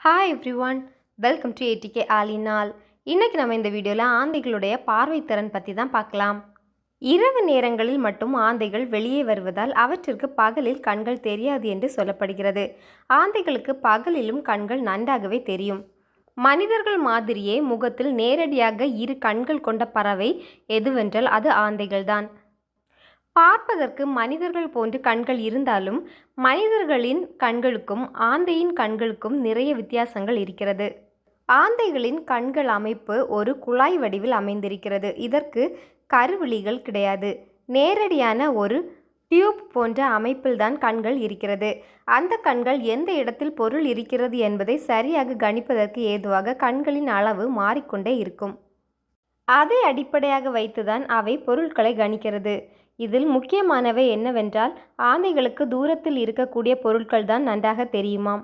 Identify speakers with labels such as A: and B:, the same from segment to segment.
A: Hi everyone welcome to A T K ஆலினால் இன்றைக்கி நம்ம இந்த வீடியோவில் ஆந்தைகளுடைய பார்வைத்திறன் பற்றி தான் பார்க்கலாம். இரவு நேரங்களில் மட்டும் ஆந்தைகள் வெளியே வருவதால் அவற்றிற்கு பகலில் கண்கள் தெரியாது என்று சொல்லப்படுகிறது. ஆந்தைகளுக்கு பகலிலும் கண்கள் நன்றாகவே தெரியும். மனிதர்கள் மாதிரியே முகத்தில் நேரடியாக இரு கண்கள் கொண்ட பறவை எதுவென்றால் அது ஆந்தைகள்தான். பார்ப்பதற்கு மனிதர்கள் போன்று கண்கள் இருந்தாலும் மனிதர்களின் கண்களுக்கும் ஆந்தையின் கண்களுக்கும் நிறைய வித்தியாசங்கள் இருக்கிறது. ஆந்தைகளின் கண்கள் அமைப்பு ஒரு குழாய் வடிவில் அமைந்திருக்கிறது. இதற்கு கருவிழிகள் கிடையாது. நேரடியான ஒரு டியூப் போன்ற அமைப்பில்தான் கண்கள் இருக்கிறது. அந்த கண்கள் எந்த இடத்தில் பொருள் இருக்கிறது என்பதை சரியாக கணிப்பதற்கு ஏதுவாக கண்களின் அளவு மாறிக்கொண்டே இருக்கும். அதை அடிப்படையாக வைத்துதான் அவை பொருட்களை கணிக்கிறது. இதில் முக்கியமானவை என்னவென்றால் ஆந்தைகளுக்கு தூரத்தில் இருக்கக்கூடிய பொருட்கள் தான் நன்றாக தெரியுமாம்.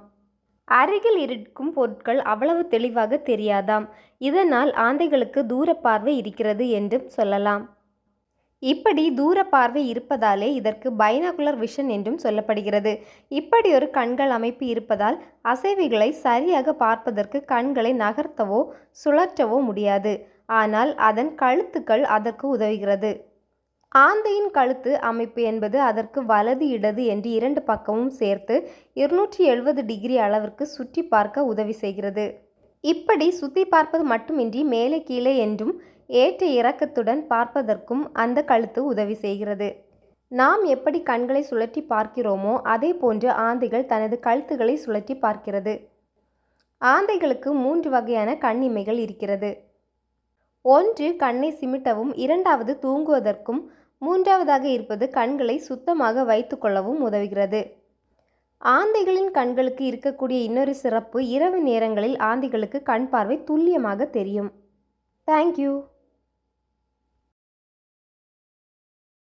A: அருகில் இருக்கும் பொருட்கள் அவ்வளவு தெளிவாக தெரியாதாம். இதனால் ஆந்தைகளுக்கு தூர பார்வை இருக்கிறது என்றும் சொல்லலாம். இப்படி தூர பார்வை இருப்பதாலே இதற்கு பைனாகுலர் விஷன் என்றும் சொல்லப்படுகிறது. இப்படி ஒரு கண்கள் அமைப்பு இருப்பதால் அசைவிகளை சரியாக பார்ப்பதற்கு கண்களை நகர்த்தவோ சுழற்றவோ முடியாது. ஆனால் அதன் கழுத்துக்கள் அதற்கு உதவுகிறது. ஆந்தையின் கழுத்து அமைப்பு என்பது அதற்கு வலது இடது என்று இரண்டு பக்கமும் சேர்த்து இருநூற்றி எழுபது டிகிரி அளவிற்கு சுற்றி பார்க்க உதவி செய்கிறது. இப்படி சுற்றி பார்ப்பது மட்டுமின்றி மேலே கீழே என்றும் ஏற்ற இறக்கத்துடன் பார்ப்பதற்கும் அந்த கழுத்து உதவி செய்கிறது. நாம் எப்படி கண்களை சுழற்றி பார்க்கிறோமோ அதே போன்று ஆந்தைகள் தனது கழுத்துகளை சுழற்றி பார்க்கிறது. ஆந்தைகளுக்கு மூன்று வகையான கண்ணிமைகள் இருக்கிறது. ஒன்று கண்ணை சிமிட்டவும் இரண்டாவது தூங்குவதற்கும் மூன்றாவதாக இருப்பது கண்களை சுத்தமாக வைத்துக்கொள்ளவும் உதவுகிறது. ஆந்தைகளின் கண்களுக்கு இருக்கக்கூடிய இன்னொரு சிறப்பு இரவு நேரங்களில் ஆந்தைகளுக்கு கண் பார்வை துல்லியமாக தெரியும். தேங்க்யூ